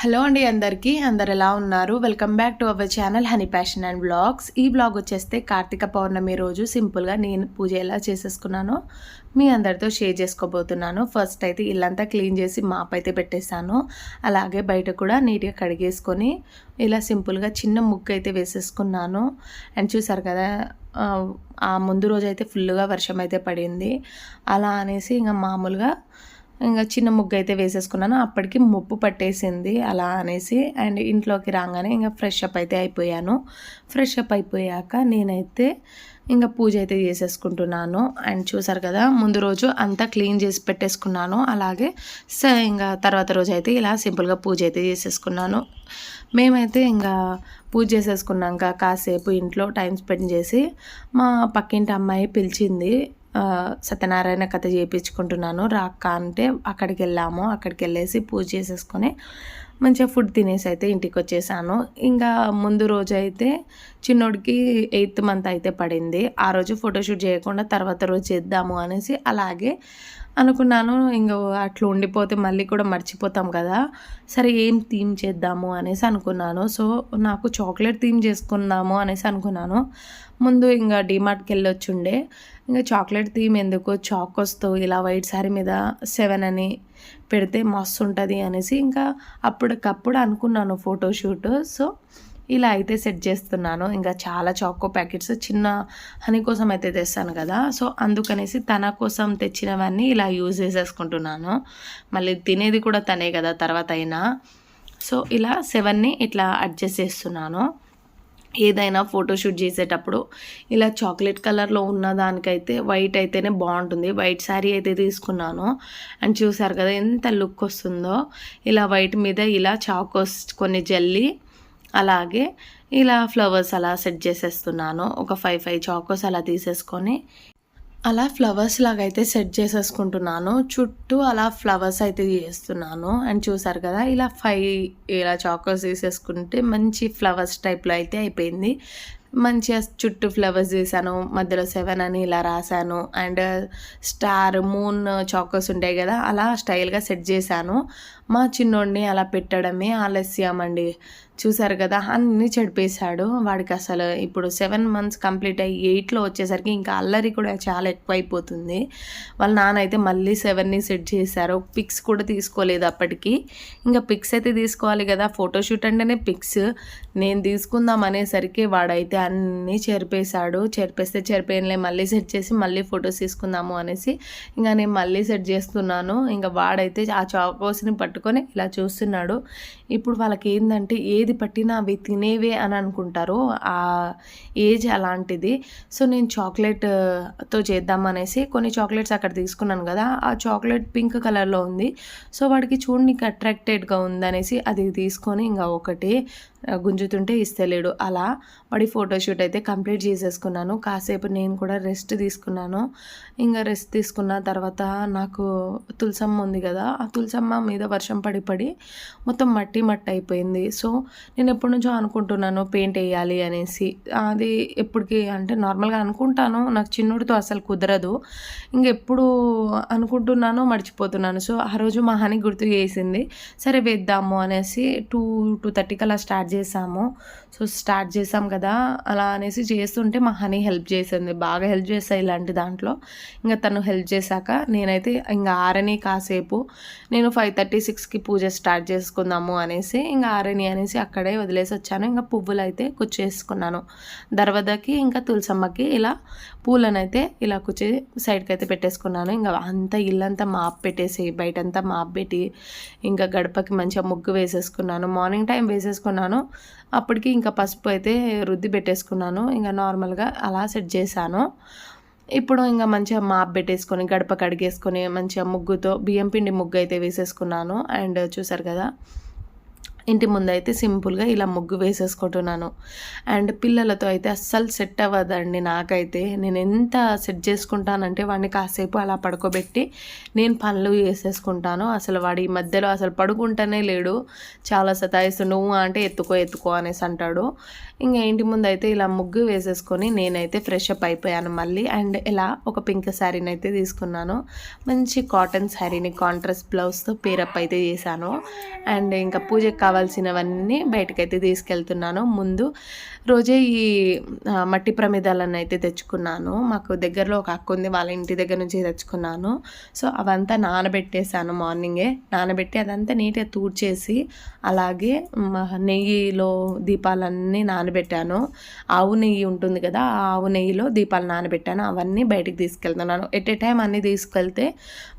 Hello అండి అందరికీ. అందరు ఎలా ఉన్నారు? Welcome back to our channel honey passion and vlogs ఈ బ్లాగ్ వచ్చేస్తే కార్తీక పౌర్ణమి రోజు సింపుల్గా నేను పూజ ఎలా చేసేసుకున్నానో మీ అందరితో షేర్ చేసుకోబోతున్నాను. ఫస్ట్ అయితే ఇల్లంతా క్లీన్ చేసి మాప్ అయితే పెట్టేశాను. అలాగే బయట కూడా నీట్గా కడిగేసుకొని ఇలా సింపుల్గా చిన్న ముగ్గు అయితే వేసేసుకున్నాను. అండ్ చూసారు కదా ఆ, ఆ ముందు రోజు అయితే ఫుల్గా వర్షం అయితే పడింది. అలా అనేసి ఇంకా మామూలుగా ఇంకా చిన్న ముగ్గు అయితే వేసేసుకున్నాను. అప్పటికి ముప్పు పట్టేసింది అలా అనేసి. అండ్ ఇంట్లోకి రాగానే ఇంకా ఫ్రెష్ అప్ అయితే అయిపోయాను. ఫ్రెష్ అప్ అయిపోయాక నేనైతే ఇంకా పూజ అయితే చేసేసుకుంటున్నాను. అండ్ చూసారు కదా ముందు రోజు అంతా క్లీన్ చేసి పెట్టేసుకున్నాను. అలాగే స ఇంకా తర్వాత రోజు అయితే ఇలా సింపుల్గా పూజ అయితే చేసేసుకున్నాను. మేమైతే ఇంకా పూజ చేసేసుకున్నాక కాసేపు ఇంట్లో టైం స్పెండ్ చేసి మా పక్కింటి అమ్మాయి పిలిచింది. సత్యనారాయణ కథ చేయించుకుంటున్నాను రాక్క అంటే అక్కడికి వెళ్ళాము అక్కడికి వెళ్ళేసి పూజ చేసేసుకొని మంచిగా ఫుడ్ తినేసి అయితే ఇంటికి వచ్చేసాను ఇంకా ముందు రోజు అయితే చిన్నోడికి ఎయిత్ మంత్ అయితే పడింది. ఆ రోజు ఫోటోషూట్ చేయకుండా తర్వాత రోజు చేద్దాము అనేసి అలాగే అనుకున్నాను. ఇంకా అట్లా ఉండిపోతే మళ్ళీ కూడా మర్చిపోతాం కదా. సరే ఏం థీమ్ చేద్దాము అనేసి అనుకున్నాను. సో నాకు చాక్లెట్ థీమ్ చేసుకుందాము అనేసి అనుకున్నాను. ముందు ఇంకా డీమార్ట్కి వెళ్ళొచ్చుండే. ఇంకా చాక్లెట్ థీమ్ ఎందుకు చాకోస్తో ఇలా వైట్ శారీ మీద సెవెన్ అని పెడితే మస్తు ఉంటుంది అనేసి ఇంకా అప్పటికప్పుడు అనుకున్నాను ఫోటోషూట్ సో ఇలా అయితే సెట్ చేస్తున్నాను. ఇంకా చాలా చాకో ప్యాకెట్స్ చిన్న హనీ కోసం అయితే తెస్తాను కదా. సో అందుకనేసి తన కోసం తెచ్చినవన్నీ ఇలా యూజ్ చేసేసుకుంటున్నాను. మళ్ళీ తినేది కూడా తనే కదా తర్వాత అయినా. సో ఇలా సెవెన్ని ఇట్లా అడ్జస్ట్ చేస్తున్నాను. ఏదైనా ఫోటోషూట్ చేసేటప్పుడు ఇలా చాక్లెట్ కలర్లో ఉన్న దానికైతే వైట్ అయితేనే బాగుంటుంది. వైట్ శారీ అయితే తీసుకున్నాను. అండ్ చూసారు కదా ఎంత లుక్ వస్తుందో. ఇలా వైట్ మీద ఇలా చాకోస్ కొన్ని జల్లి అలాగే ఇలా ఫ్లవర్స్ అలా సెట్ చేసేస్తున్నాను. ఒక ఫైవ్ ఫైవ్ చాకోస్ అలా తీసేసుకొని అలా ఫ్లవర్స్ లాగా అయితే సెట్ చేసేసుకుంటున్నాను. చుట్టూ అలా ఫ్లవర్స్ అయితే చేస్తున్నాను. అండ్ చూసారు కదా ఇలా ఫైవ్ ఇలా చాకోస్ తీసేసుకుంటే మంచి ఫ్లవర్స్ టైప్లో అయితే అయిపోయింది. మంచిగా చుట్టూ ఫ్లవర్స్ చేశాను. మధ్యలో సెవెన్ అని ఇలా రాశాను. అండ్ స్టార్ మూన్ చాకోస్ ఉంటాయి కదా అలా స్టైల్గా సెట్ చేశాను. మా చిన్నోడిని అలా పెట్టడమే ఆలస్యం అండి చూసారు కదా అన్నీ చెడిపేశాడు. వాడికి అసలు ఇప్పుడు సెవెన్ మంత్స్ కంప్లీట్ అయ్యి ఎయిట్లో వచ్చేసరికి ఇంకా అల్లరి కూడా చాలా ఎక్కువైపోతుంది. వాళ్ళ నాన్న అయితే మళ్ళీ సెవెన్ని సెట్ చేశారు. పిక్స్ కూడా తీసుకోలేదు అప్పటికి. ఇంకా పిక్స్ అయితే తీసుకోవాలి కదా ఫోటోషూట్ అంటేనే పిక్స్. నేను తీసుకుందాం అనేసరికి వాడైతే అన్నీ చెరిపేశాడు. చెరిపేస్తే చెరిపేయలే మళ్ళీ సెట్ చేసి మళ్ళీ ఫొటోస్ తీసుకుందాము అనేసి ఇంకా నేను మళ్ళీ సెట్ చేస్తున్నాను. ఇంకా వాడైతే ఆ చాకోస్ని పట్టుకొని ఇలా చూస్తున్నాడు. ఇప్పుడు వాళ్ళకి ఏంటంటే ఏది పట్టినా అవి తినేవే అని అనుకుంటారు. ఆ ఏజ్ అలాంటిది. సో నేను చాక్లెట్తో చేద్దాం అనేసి కొన్ని చాక్లెట్స్ అక్కడ తీసుకున్నాను కదా ఆ చాక్లెట్ పింక్ కలర్లో ఉంది. సో వాడికి చూడనికి అట్రాక్టెడ్గా ఉందనేసి అది తీసుకొని ఇంకా ఒకటి గుంజుతుంటే ఇస్తలేడు. అలా వాడి ఫోటోషూట్ అయితే కంప్లీట్ చేసేసుకున్నాను. కాసేపు నేను కూడా రెస్ట్ తీసుకున్నాను. ఇంకా రెస్ట్ తీసుకున్న తర్వాత నాకు తులసమ్మ ఉంది కదా ఆ తులసమ్మ మీద వర్షం పడి పడి మొత్తం మట్టి మట్టి అయిపోయింది. సో నేను ఎప్పటి నుంచో అనుకుంటున్నాను పెయింట్ వేయాలి అనేసి. అది ఎప్పటికి అంటే నార్మల్గా అనుకుంటాను. నాకు చిన్నోడితో అసలు కుదరదు. ఇంకెప్పుడు అనుకుంటున్నాను మర్చిపోతున్నాను. సో ఆ రోజు మా హాని గుర్తు చేసింది సరే వేద్దాము అనేసి టూ టూ థర్టీకి అలా స్టార్ట్ చేసాము. సో స్టార్ట్ చేసాం కదా అలా అనేసి చేస్తుంటే మా హనీ హెల్ప్ చేసింది. బాగా హెల్ప్ చేస్తాయి ఇలాంటి దాంట్లో. ఇంకా తను హెల్ప్ చేశాక నేనైతే ఇంకా ఆరని కాసేపు నేను ఫైవ్ థర్టీ సిక్స్కి పూజ స్టార్ట్ చేసుకుందాము అని అనేసి ఇంకా ఆరని అనేసి అక్కడే వదిలేసి వచ్చాను. ఇంకా పువ్వులు అయితే కుచ్చేసుకున్నాను. దర్వాదకి ఇంకా తులసమ్మకి ఇలా పూలనైతే ఇలా కుచ్చి సైడ్కి అయితే పెట్టేసుకున్నాను. ఇంకా అంతా ఇల్లంతా మాప్ పెట్టేసి బయటంతా మాప్ పెట్టి ఇంకా గడపకి మంచిగా ముగ్గు వేసేసుకున్నాను. మార్నింగ్ టైం వేసేసుకున్నాను. అప్పటికి ఇంకా పసుపు అయితే రుద్ది పెట్టేసుకున్నాను. ఇంకా నార్మల్గా అలా సెట్ చేశాను. ఇప్పుడు ఇంకా మంచిగా మాప్ పెట్టేసుకొని గడప కడిగేసుకొని మంచిగా ముగ్గుతో బియ్యం పిండి ముగ్గు అయితే వేసేసుకున్నాను. అండ్ చూసారు కదా ఇంటి ముందు అయితే సింపుల్గా ఇలా ముగ్గు వేసేసుకుంటున్నాను. అండ్ పిల్లలతో అయితే అస్సలు సెట్ అవ్వదండి నాకైతే. నేను ఎంత సెట్ చేసుకుంటానంటే వాడిని కాసేపు అలా పడుకోబెట్టి నేను పనులు చేసేసుకుంటాను అసలు వాడి మధ్యలో అసలు పడుకుంటానే లేడు. చాలా సతాయిస్తు నువ్వు అంటే ఎత్తుకో ఎత్తుకో అనేసి అంటాడు. ఇంకా ఇంటి ముందు అయితే ఇలా ముగ్గు వేసేసుకొని నేనైతే ఫ్రెష్ అప్ అయిపోయాను మళ్ళీ. అండ్ ఇలా ఒక పింక్ శారీని అయితే తీసుకున్నాను. మంచి కాటన్ శారీని కాంట్రాస్ట్ బ్లౌజ్తో పేరప్ అయితే చేశాను. అండ్ ఇంకా పూజకు కావాల్సినవన్నీ బయటకైతే తీసుకెళ్తున్నాను. ముందు రోజే ఈ మట్టి ప్రమిదాలను అయితే తెచ్చుకున్నాను. మాకు దగ్గరలో ఒక అక్క ఉంది వాళ్ళ ఇంటి దగ్గర నుంచి తెచ్చుకున్నాను. సో అవంతా నానబెట్టేశాను మార్నింగే. నానబెట్టి అదంతా నీట్గా తూడ్చేసి అలాగే నెయ్యిలో దీపాలన్నీ నానబెట్టాను ఆవు నెయ్యి ఉంటుంది కదా ఆ ఆవు నెయ్యిలో దీపాలు నానబెట్టాను అవన్నీ బయటికి తీసుకెళ్తున్నాను. ఎట్ ఏ టైం అన్నీ తీసుకెళ్తే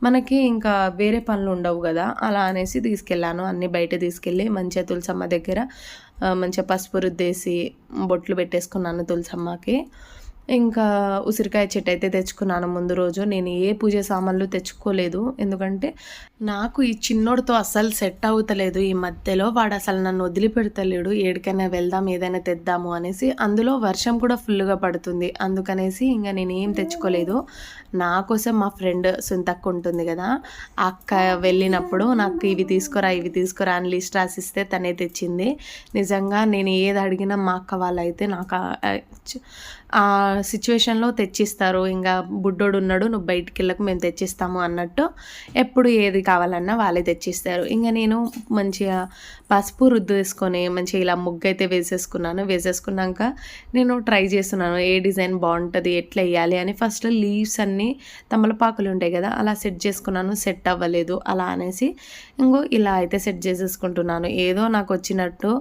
మనకి ఇంకా వేరే పనులు ఉండవు కదా అలా అనేసి తీసుకెళ్ళాను అన్నీ బయట తీసుకెళ్ళి మంచిగా తులసమ్మ దగ్గర మంచిగా పసుపు రుద్దేసి బొట్లు పెట్టేసుకున్నాను తులసమ్మకి. ఇంకా ఉసిరికాయ చెట్టు అయితే తెచ్చుకున్నాను ముందు రోజు. నేను ఏ పూజ సామాన్లు తెచ్చుకోలేదు. ఎందుకంటే నాకు ఈ చిన్నోడితో అస్సలు సెట్ అవుతలేదు. ఈ మధ్యలో వాడు అసలు నన్ను వదిలిపెడతలేడు. ఏడికైనా వెళ్దాం ఏదైనా తెద్దాము అనేసి అందులో వర్షం కూడా ఫుల్గా పడుతుంది. అందుకనేసి ఇంకా నేను ఏం తెచ్చుకోలేదు. నా కోసం మా ఫ్రెండ్ సుంతక్క ఉంటుంది కదా అక్క వెళ్ళినప్పుడు నాకు ఇవి తీసుకురా ఇవి తీసుకురా అని లిస్ట్ రాసిస్తే తనే తెచ్చింది. నిజంగా నేను ఏది అడిగినా మా అక్క వాళ్ళైతే నాకు ఆ సిచ్యువేషన్లో తెచ్చిస్తారు. ఇంకా బుడ్డోడు ఉన్నాడు నువ్వు బయటికి వెళ్ళకు మేము తెచ్చిస్తాము అన్నట్టు ఎప్పుడు ఏది కావాలన్నా వాళ్ళే తెచ్చిస్తారు. ఇంకా నేను మంచిగా పసుపు రుద్దు వేసుకొని మంచిగా ఇలా ముగ్గు అయితే వేసేసుకున్నాను. వేసేసుకున్నాక నేను ట్రై చేస్తున్నాను ఏ డిజైన్ బాగుంటుంది ఎట్లా వేయాలి అని. ఫస్ట్ లీవ్స్ అన్నీ తమలపాకులు ఉంటాయి కదా అలా సెట్ చేసుకున్నాను సెట్ అవ్వలేదు అలా అనేసి ఇంకో ఇలా అయితే సెట్ చేసేసుకుంటున్నాను. ఏదో నాకు వచ్చినట్టు.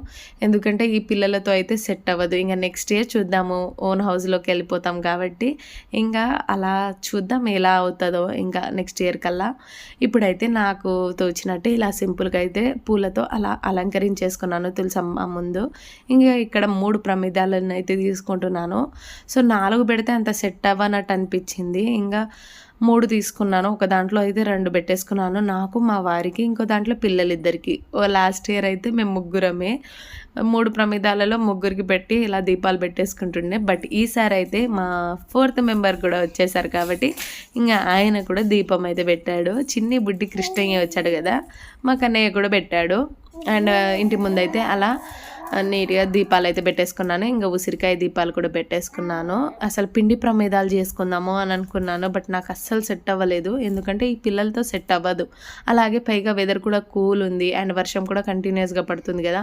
ఎందుకంటే ఈ పిల్లలతో అయితే సెట్ అవ్వదు. ఇంకా నెక్స్ట్ ఇయర్ చూద్దాము. ఓన్ హౌస్లోకి వెళ్ళిపోతాం కాబట్టి ఇంకా అలా చూద్దాం ఎలా అవుతుందో ఇంకా నెక్స్ట్ ఇయర్ కల్లా. ఇప్పుడైతే నాకు తోచినట్టు ఇలా సింపుల్గా అయితే పూలతో అలా అలంకరించేసుకున్నాను తులసమ్మ ముందు. ఇంకా ఇక్కడ మూడు ప్రమిదాలను అయితే తీసుకుంటున్నాను. సో నాలుగు పెడితే అంత సెట్ అవ్వనట్టు అనిపించింది. ఇంకా మూడు తీసుకున్నాను. ఒక దాంట్లో అయితే రెండు పెట్టేసుకున్నాను. నాకు మా వారికి ఇంకో దాంట్లో పిల్లలిద్దరికి. లాస్ట్ ఇయర్ అయితే మేము ముగ్గురమే. మూడు ప్రమిదాలలో ముగ్గురికి పెట్టి ఇలా దీపాలు పెట్టేసుకుంటుండే. బట్ ఈసారి అయితే మా ఫోర్త్ మెంబర్ కూడా వచ్చేసారు కాబట్టి ఇంకా ఆయన కూడా దీపం అయితే పెట్టాడు. చిన్ని బుడ్డి కృష్ణయ్య వచ్చాడు కదా మా కన్నయ్య కూడా పెట్టాడు. అండ్ ఇంటి ముందైతే అలా నీట్గా దీపాలు అయితే పెట్టేసుకున్నాను. ఇంకా ఉసిరికాయ దీపాలు కూడా పెట్టేసుకున్నాను. అసలు పిండి ప్రమేదాలు చేసుకుందాము అని అనుకున్నాను బట్ నాకు అస్సలు సెట్ అవ్వలేదు. ఎందుకంటే ఈ పిల్లలతో సెట్ అవ్వదు. అలాగే పైగా వెదర్ కూడా కూల్ ఉంది అండ్ వర్షం కూడా కంటిన్యూస్గా పడుతుంది కదా.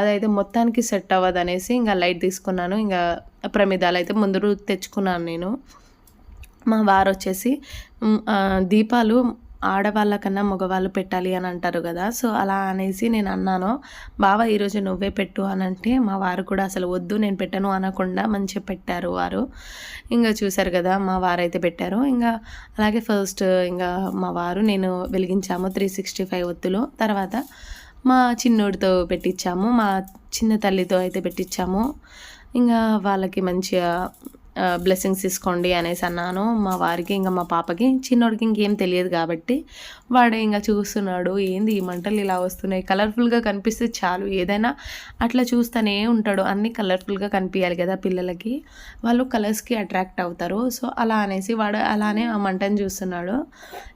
అదైతే మొత్తానికి సెట్ అవ్వదు అనేసి ఇంకా లైట్ తీసుకున్నాను. ఇంకా ప్రమిదాలు అయితే ముందు తెచ్చుకున్నాను నేను. మా వారు వచ్చేసి దీపాలు ఆడవాళ్ళకన్నా మగవాళ్ళు పెట్టాలి అని అంటారు కదా. సో అలా అనేసి నేను అన్నాను బావ ఈరోజు నువ్వే పెట్టు అని అంటే మా వారు కూడా అసలు వద్దు నేను పెట్టను అనకుండా మంచిగా పెట్టారు వారు. ఇంకా చూశారు కదా మా వారైతే పెట్టారు. ఇంకా అలాగే ఫస్ట్ ఇంకా మా వారు నేను వెలిగించాము త్రీ సిక్స్టీ ఫైవ్ ఒత్తులు. తర్వాత మా చిన్నోడితో పెట్టించాము మా చిన్న తల్లితో అయితే పెట్టించాము ఇంకా వాళ్ళకి మంచిగా బ్లెస్సింగ్స్ తీసుకోండి అనేసి అన్నాను. మా వారికి ఇంకా మా పాపకి చిన్నోడికి ఇంకేం తెలియదు కాబట్టి వాడు ఇంకా చూస్తున్నాడు. ఏంది ఈ మంటలు ఇలా వస్తున్నాయి? కలర్ఫుల్గా కనిపిస్తే చాలు. ఏదైనా అట్లా చూస్తూనే ఉంటాడు. అన్నీ కలర్ఫుల్గా కనిపించాలి కదా పిల్లలకి. వాళ్ళు కలర్స్కి అట్రాక్ట్ అవుతారు. సో అలా అనేసి వాడు అలానే ఆ మంటను చూస్తున్నాడు.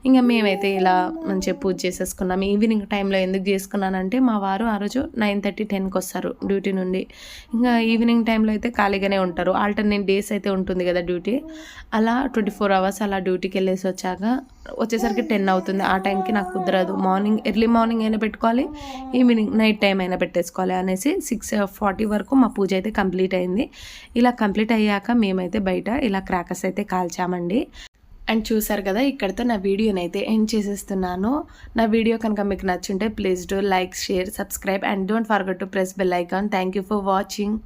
ఇంకా మేమైతే ఇలా మంచిగా పూజ చేసేసుకున్నాం. ఈవినింగ్ టైంలో ఎందుకు చేసుకున్నానంటే మా వారు ఆ రోజు నైన్ థర్టీ టెన్కి వస్తారు డ్యూటీ నుండి. ఇంకా ఈవినింగ్ టైంలో అయితే ఖాళీగానే ఉంటారు. ఆల్టర్నేట్ డేస్ అయితే ఉంటుంది కదా డ్యూటీ అలా ట్వంటీ ఫోర్ అవర్స్ అలా డ్యూటీకి వెళ్ళేసి వచ్చాక వచ్చేసరికి టెన్ అవుతుంది. ఆ టైంకి నాకు కుదరదు. మార్నింగ్ ఎర్లీ మార్నింగ్ అయినా పెట్టుకోవాలి ఈవినింగ్ నైట్ టైం అయినా పెట్టేసుకోవాలి అనేసి సిక్స్ ఫార్టీ వరకు మా పూజ అయితే కంప్లీట్ అయింది. ఇలా కంప్లీట్ అయ్యాక మేమైతే బయట ఇలా క్రాకర్స్ అయితే కాల్చామండి. అండ్ చూసారు కదా ఇక్కడితో నా వీడియోని అయితే ఎండ్ చేసేస్తున్నాను. నా వీడియో కనుక మీకు నచ్చుంటే please do like share subscribe and don't forget to press bell icon. Thank you for watching.